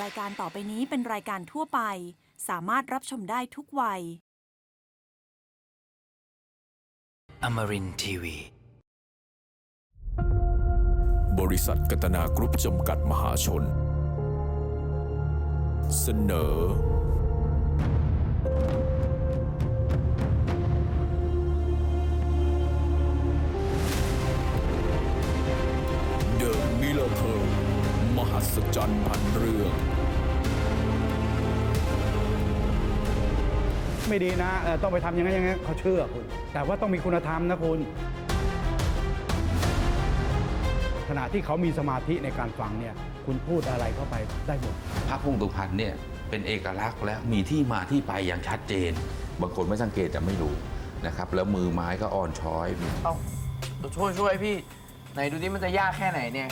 รายการต่อไปนี้เป็นรายการทั่วไป สามารถรับชมได้ทุกวัย Amarin Tiwi. บริษัทกัตนากรุ๊ปจำกัดมหาชน เสนอ หัศจรรย์พันเรื่อง ไม่ดีนะเอ่อต้องไปทำอย่างนั้นอย่างนั้นเขาเชื่อคุณ แต่ว่าต้องมีคุณธรรมนะคุณ ขณะที่เขามีสมาธิในการฟังเนี่ย คุณพูดอะไรเข้าไปได้หมด พระพงตุพันธ์เนี่ยเป็นเอกลักษณ์และมีที่มาที่ไปอย่างชัดเจน บางคนไม่สังเกตจะไม่รู้นะครับ แล้วมือไม้ก็อ่อนช้อย เอ้าเดี๋ยวช่วยช่วยพี่ ไหนดูที่มันจะยากแค่ไหนเนี่ย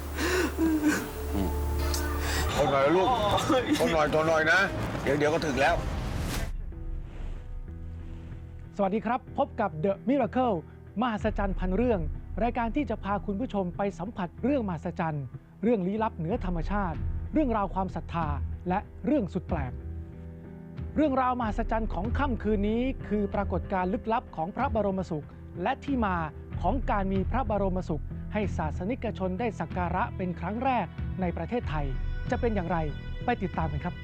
ท นหน่อยลูกทนหน่อยทนหน่อยนะ เดี๋ยวเดี๋ยวก็ถึงแล้ว สวัสดีครับ พบกับ The Miracle มหัศจรรย์พันเรื่อง รายการที่จะพาคุณผู้ชมไปสัมผัสเรื่องมหัศจรรย์ เรื่องลี้ลับเหนือธรรมชาติ เรื่องราวความศรัทธา และเรื่องสุดแปลก เรื่องราวมหัศจรรย์ของค่ำคืนนี้ คือปรากฏการณ์ลึกลับของพระบรมสุข และที่มาของการมีพระบรมสุข ให้ศาสนิกชนได้สักการะเป็นครั้งแรกในประเทศไทย จะเป็นอย่างไรไปติดตามกันครับ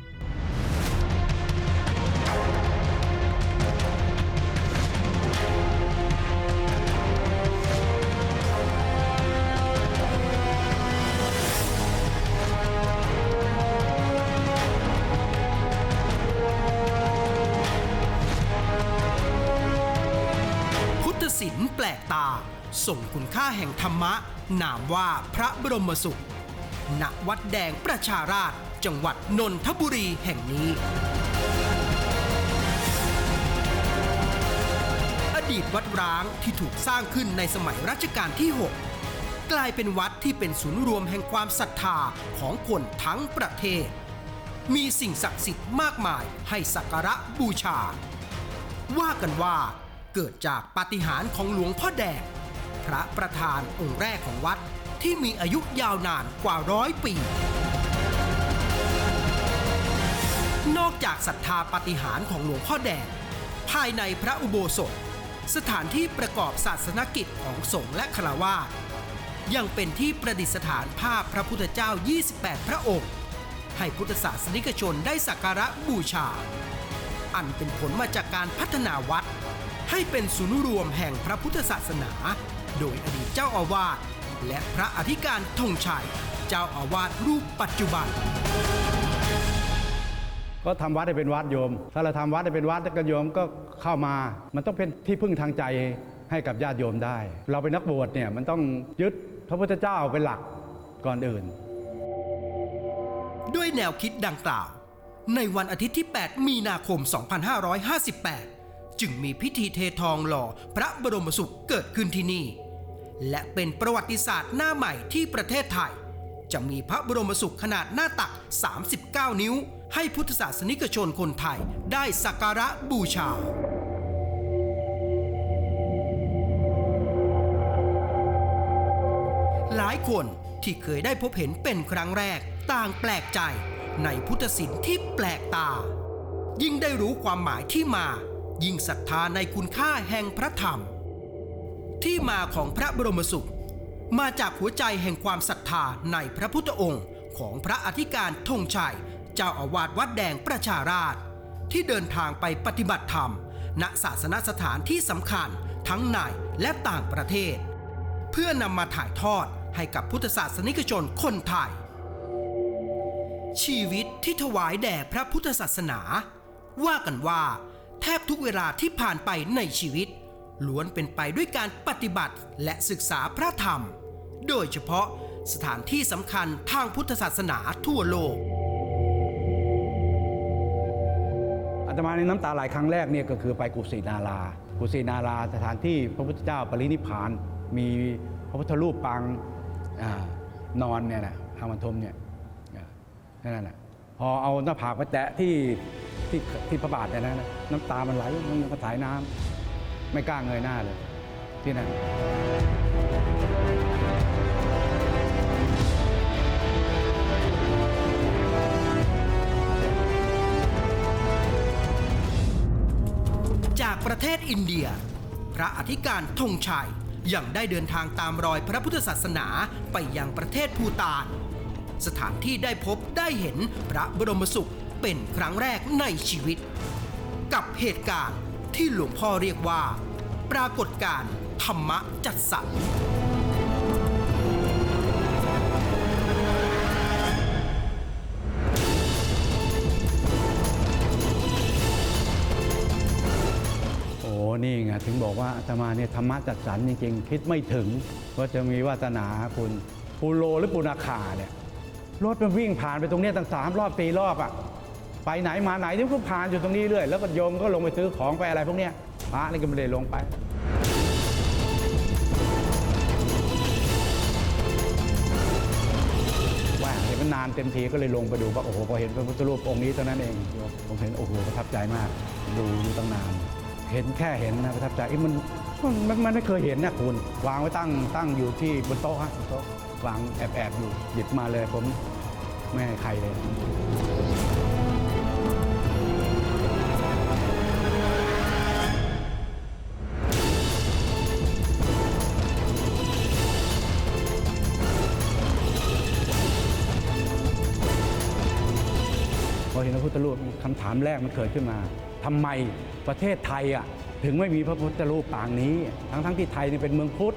ส่งคุณค่าแห่งธรรมะ นามว่าพระบรมสุข ณ วัดแดงประชาราช จังหวัดนนทบุรีแห่งนี้ อดีตวัดร้างที่ถูกสร้างขึ้นในสมัยรัชกาลที่ 6 กลายเป็นวัดที่เป็นศูนย์รวมแห่งความศรัทธาของคนทั้งประเทศ มีสิ่งศักดิ์สิทธิ์มากมายให้สักการะบูชา ว่ากันว่าเกิดจากปาฏิหาริย์ของหลวงพ่อแดง พระประธานองค์แรกของวัดที่มีอายุยาวนานกว่าร้อยปี นอกจากศรัทธาปฏิหารของหลวงพ่อแดง ภายในพระอุโบสถ สถานที่ประกอบศาสนกิจของสงฆ์และฆราวาสยังเป็นที่ประดิษฐานภาพพระพุทธเจ้า 28 พระองค์ ให้พุทธศาสนิกชนได้สักการะบูชา อันเป็นผลมาจากการพัฒนาวัด ให้เป็นศูนย์รวมแห่งพระพุทธศาสนา โดยอดีตเจ้าอาวาสและพระอธิการธงชัย เจ้าอาวาสรูปปัจจุบัน ก็ทำวัดให้เป็นวัดโยม ถ้าเราทำวัดให้เป็นวัดก็โยมก็เข้ามา มันต้องเป็นที่พึ่งทางใจให้กับญาติโยมได้ เราเป็นนักบวชเนี่ยมันต้องยึดพระพุทธเจ้าเป็นหลักก่อนอื่น ด้วยแนวคิดดังกล่าว ในวันอาทิตย์ที่ 8 มีนาคม 2558 จึงมีพิธีเททองหล่อพระบรมสุขเกิดขึ้นที่นี่ และเป็นประวัติศาสตร์หน้าใหม่ที่ประเทศไทย จะมีพระบรมสุขขนาดหน้าตัก 39 นิ้ว ให้พุทธศาสนิกชนคนไทยได้สักการะบูชาหลายคนที่เคยได้พบเห็นเป็นครั้งแรกต่างแปลกใจในพุทธศิลป์ที่แปลกตา ยิ่งได้รู้ความหมายที่มา ยิ่งศรัทธาในคุณค่าแห่งพระธรรม ที่มาของพระบรมสุข มาจากหัวใจแห่งความศรัทธาในพระพุทธองค์ ของพระอธิการธงชัย เจ้าอาวาสวัดแดงประชาราช ที่เดินทางไปปฏิบัติธรรม ณศาสนสถานที่สำคัญทั้งในและต่างประเทศ เพื่อนำมาถ่ายทอดให้กับพุทธศาสนิกชนคนไทย ชีวิตที่ถวายแด่พระพุทธศาสนา ว่ากันว่า แทบทุกเวลาที่ผ่านไปในชีวิต ล้วนเป็นไปด้วยการปฏิบัติและศึกษาพระธรรม โดยเฉพาะสถานที่สำคัญทางพุทธศาสนาทั่วโลกอาตมาในน้ำตาไหลครั้งแรกเนี่ยก็คือไปกุสินารา กุสินาราสถานที่พระพุทธเจ้าปรินิพาน มีพระพุทธรูปปางอนอนเนี่ยนะทางบรรทมเนี่ยนั่นน่ะพอเอาหน้าผากไปแตะที่ที่ที่พระบาทเนี่ยนะน้ำตามันไหลมันก็สายน้ำ ไม่กล้าเงยหน้าเลย ที่นั่นจากประเทศอินเดีย พระอธิการธงชัยยังได้เดินทางตามรอยพระพุทธศาสนาไปยังประเทศภูตาน สถานที่ได้พบได้เห็นพระบรมสุขเป็นครั้งแรกในชีวิต กับเหตุการณ์ ที่หลวงพ่อเรียกว่า ปรากฏการณ์ธรรมจัดสรรโอ้นี่ไงถึงบอกว่าอาตมาเนี่ยธรรมะจัดสรรจริงๆ คิดไม่ถึงว่าจะมีวาสนาคุณปูโรหรือปูนาคาเนี่ยรถมันวิ่งผ่านไปตรงเนี้ยตั้งสามรอบตีรอบอะ ไปไหนมาไหนที่ก็ผ่านอยู่ตรงนี้เรื่อยแล้วก็โยมก็ลงไปซื้อของไปอะไรพวกเนี้ยพระนี่ก็ไม่ได้ลงไปว่าเห็นมันนานเต็มทีก็เลยลงไปดูว่าโอ้โหพอเห็นพระพุทธรูปองค์นี้เท่านั้นเองผมเห็นโอ้โหประทับใจมาก ดูดูตั้งนาน เห็นแค่เห็นนะประทับใจเอ้มันมันมันมันไม่เคยเห็นนะคุณ วางไว้ตั้งตั้งอยู่ที่บนโต๊ะฮะบนโต๊ะวางแอบแอบอยู่หยิบมาเลยผมไม่ให้ใครเลย ธรูปคำถามแรกมันเกิดขึ้นมาทำไมประเทศไทยอะถึงไม่มีพระพุทธรูปปางนี้ ทั้งทั้งๆที่ไทยนี่เป็นเมืองพุทธ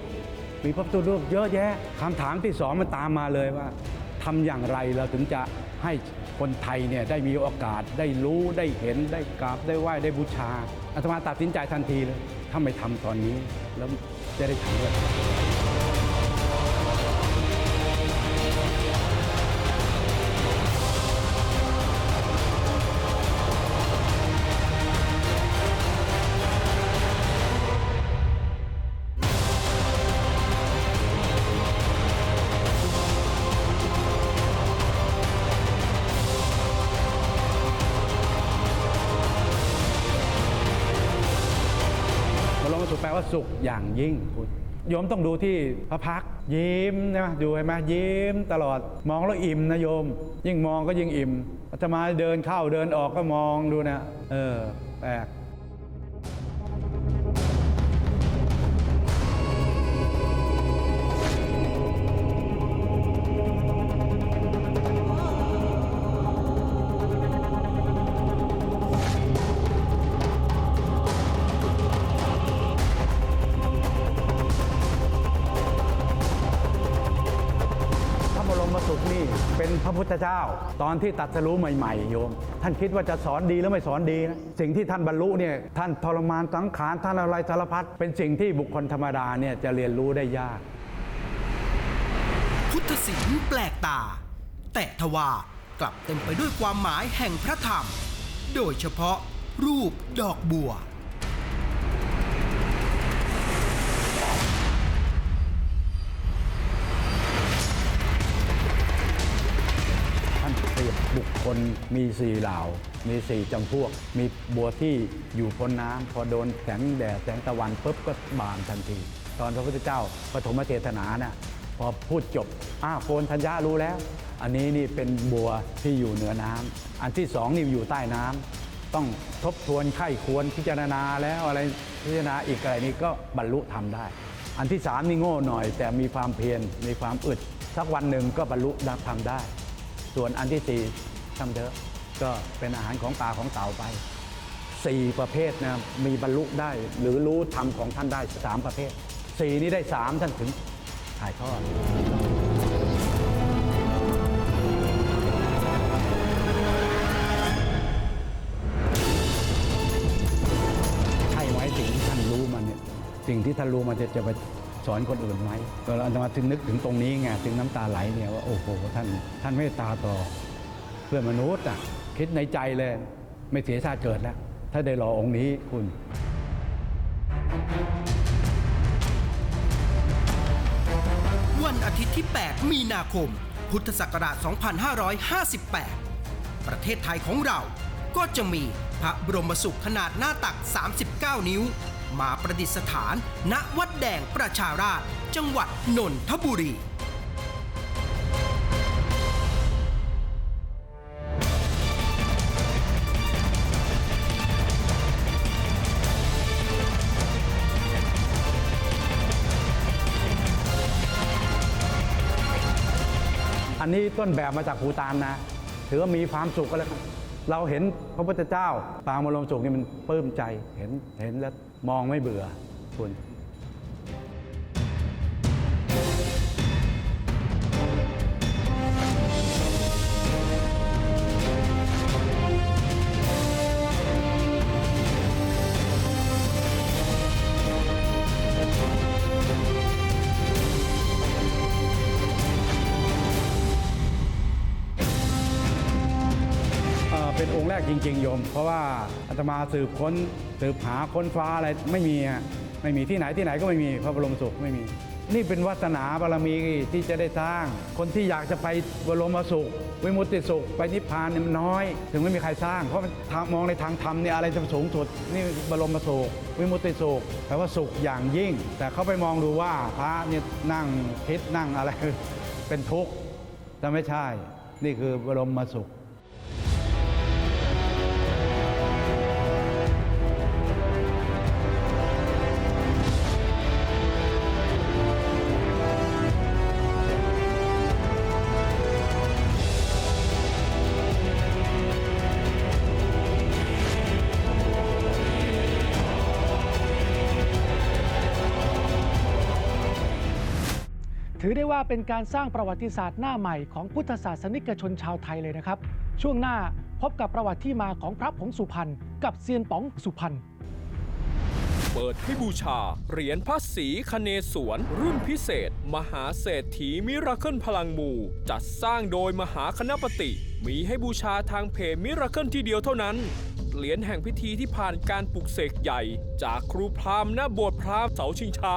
มีพระพุทธรูปเยอะแยะคำถามที่สองมันตามมาเลยว่าทำอย่างไรเราถึงจะให้คนไทยเนี่ยได้มีโอกาสได้รู้ได้เห็นได้กราบได้ไหว้ได้บูชาอาตมาตัดสินใจทันทีเลยถ้าไม่ทำตอนนี้แล้วจะได้ทำเลย สุขแปลว่าสุขอย่างยิ่งคุณโยมต้องดูที่พระพักยิ้มนะดูเห็นไหมยิ้มตลอดมองแล้วอิ่มนะโยม ยิ่งมองก็ยิ่งอิ่มอาตมาเดินเข้าเดินออกก็มองดูนะเออแปลก พระพุทธเจ้า ตอนที่ตรัสรู้ใหม่ๆโยม ท่านคิดว่าจะสอนดีแล้วไม่สอนดีนะสิ่งที่ท่านบรรลุเนี่ยท่านทรมานสังขารท่านอะไรสารพัดเป็นสิ่งที่บุคคลธรรมดาเนี่ยจะเรียนรู้ได้ยาก พุทธศิลป์แปลกตา แต่ทว่ากลับเต็มไปด้วยความหมายแห่งพระธรรม โดยเฉพาะรูปดอกบัว บุคคลมีสี่เหล่า มีสี่จำพวก มีบัวที่อยู่พ้นน้ำพอโดนแสงแดดแสงตะวันปุ๊บก็บานทันที ตอนพระพุทธเจ้าปฐมเทศนาน่ะพอพูดจบอ้าโกนธัญญารู้แล้ว อันนี้นี่เป็นบัวที่อยู่เหนือน้ำอันที่สองนี่อยู่ใต้น้ำต้องทบทวนไข้ควรพิจารณาแล้วอะไรพิจารณาอีกอะไรนี้ก็บรรลุทำได้ อันที่สามนี่โง่หน่อย แต่มีความเพียรมีความอึดสักวันหนึ่งก็บรรลุทำได้ ส่วนอันที่สี่ทำเถอะก็เป็นอาหารของปลาของเต่าไปสี่ประเภทนะมีบรรลุได้หรือรู้ธรรมของท่านได้สามประเภทสี่นี้ได้สามท่านถึงถ่ายทอดใช่ไหมสิ่งที่ท่านรู้มันเนี่ยสิ่งที่ท่านรู้มันจะจะไป สอนคนอื่นไหมก็เราจะมาถึงนึกถึงตรงนี้ไงถึงน้ำตาไหลเนี่ยว่าโอ้โหท่านท่านไม่ตาต่อ เพื่อนมนุษย์อะคิดในใจเลยไม่เสียชาติเกิดแล้ว ถ้าได้รอองค์นี้คุณวันอาทิตย์ที่ 8 มีนาคม พุทธศักราช 2558 ประเทศไทยของเราก็จะมีพระบรมสุขขนาดหน้าตัก 39 นิ้ว มาประดิษฐาน ณวัดแดงประชาราชจังหวัดนนทบุรีอันนี้ต้นแบบมาจากภูตานนะ ถือว่ามีความสุขก็แล้วครับ เราเห็นพระพุทธเจ้าปางมรมสุขนี่มันปลื้มใจเห็นเห็นแล้วมองไม่เบื่อคุณ แรกจริงๆโยม เพราะว่าอาตมาสืบค้นสืบหาค้นฟ้าอะไรไม่มีอะไม่มีที่ไหนที่ไหนก็ไม่มีพระบรมสุขไม่มี นี่เป็นวาสนาบารมีที่จะได้สร้าง คนที่อยากจะไปบรมสุข วิมุตติสุข ไปนิพพานเนี่ยมันน้อย ถึงไม่มีใครสร้าง เพราะมันทางมองในทางธรรมเนี่ยอะไรจะสูงสุดนี่บรมสุข วิมุตติสุขแปลว่าสุขอย่างยิ่ง แต่เขาไปมองดูว่าพระเนี่ยนั่งคิดนั่งอะไรเป็นทุกข์แต่ไม่ใช่ นี่คือบรมสุข ถือได้ว่าเป็นการสร้างประวัติศาสตร์หน้าใหม่ของพุทธศาสนิกชนชาวไทยเลยนะครับ ช่วงหน้าพบกับประวัติที่มาของพระผงสุพรรณกับเซียนป๋องสุพรรณเปิดให้บูชา เหรียญพระศรีคเนศวร รุ่นพิเศษ มหาเศรษฐีมิราเคิลพลังหมู่จัดสร้างโดยมหาคณะปติมีให้บูชาทางเพจมิราเคิลที่เดียวเท่านั้น เหรียญแห่งพิธีที่ผ่านการปลุกเสกใหญ่ จากครูพราหมณ์ณโบสถ์พราหมณ์เสาชิงช้า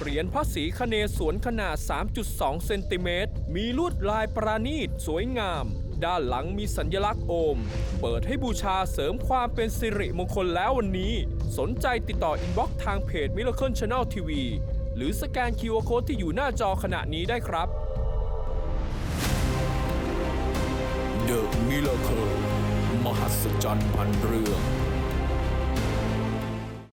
เหรียญพระศรีคเนศวรขนาด 3.2 เซนติเมตร มีลวดลายประณีตสวยงาม ด้านหลังมีสัญลักษณ์โอม เปิดให้บูชาเสริมความเป็นสิริมงคลแล้ววันนี้ สนใจติดต่ออินบ็อกซ์ทางเพจ Miracle Channel TV หรือสแกน QR Code ที่อยู่หน้าจอขณะนี้ได้ครับ The Miracle มหัศจรรย์พันเรื่อง